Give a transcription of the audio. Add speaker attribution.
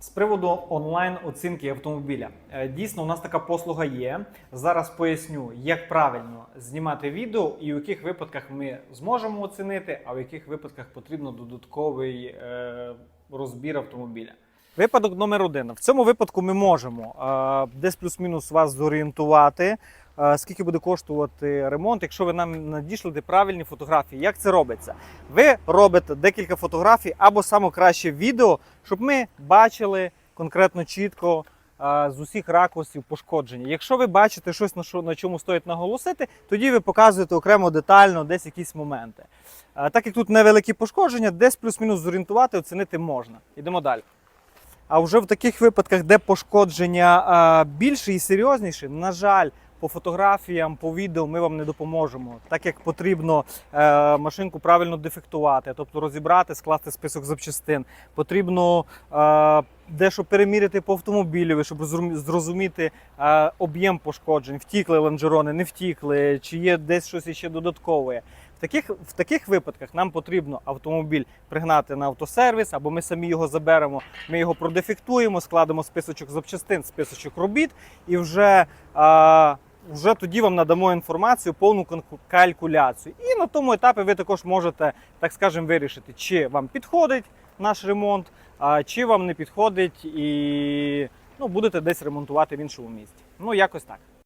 Speaker 1: З приводу онлайн оцінки автомобіля. Е, Дійсно, у нас така послуга є. Зараз поясню, як правильно знімати відео і в яких випадках ми зможемо оцінити, а в яких випадках потрібно додатковий е, розбір автомобіля. Випадок номер один. В цьому випадку ми можемо е, десь плюс-мінус вас зорієнтувати, скільки буде коштувати ремонт, якщо ви нам надішлете правильні фотографії. Як це робиться? Ви робите декілька фотографій або саме краще відео, щоб ми бачили конкретно чітко з усіх ракурсів пошкодження. Якщо ви бачите щось на на чому стоїть наголосити, тоді ви показуєте окремо детально десь якісь моменти. Так як тут невеликі пошкодження, десь плюс-мінус зорієнтувати, оцінити можна. Йдемо далі. А вже в таких випадках, де пошкодження більше і серйозніше, на жаль, по фотографіям, по відео ми вам не допоможемо, так як потрібно е, машинку правильно дефектувати, тобто розібрати, скласти список запчастин. Потрібно е, дещо переміряти по автомобілю, щоб зрозуміти е, об'єм пошкоджень, втікли лонжерони, не втікли, чи є десь щось іще додаткове. В таких, в таких випадках нам потрібно автомобіль пригнати на автосервіс, або ми самі його заберемо, ми його продефектуємо, складемо списочок запчастин, списочок робіт, і вже, а, вже тоді вам надамо інформацію, повну калькуляцію. І на тому етапі ви також можете, так скажемо, вирішити, чи вам підходить наш ремонт, чи вам не підходить, і ну, будете десь ремонтувати в іншому місті. Ну, якось так.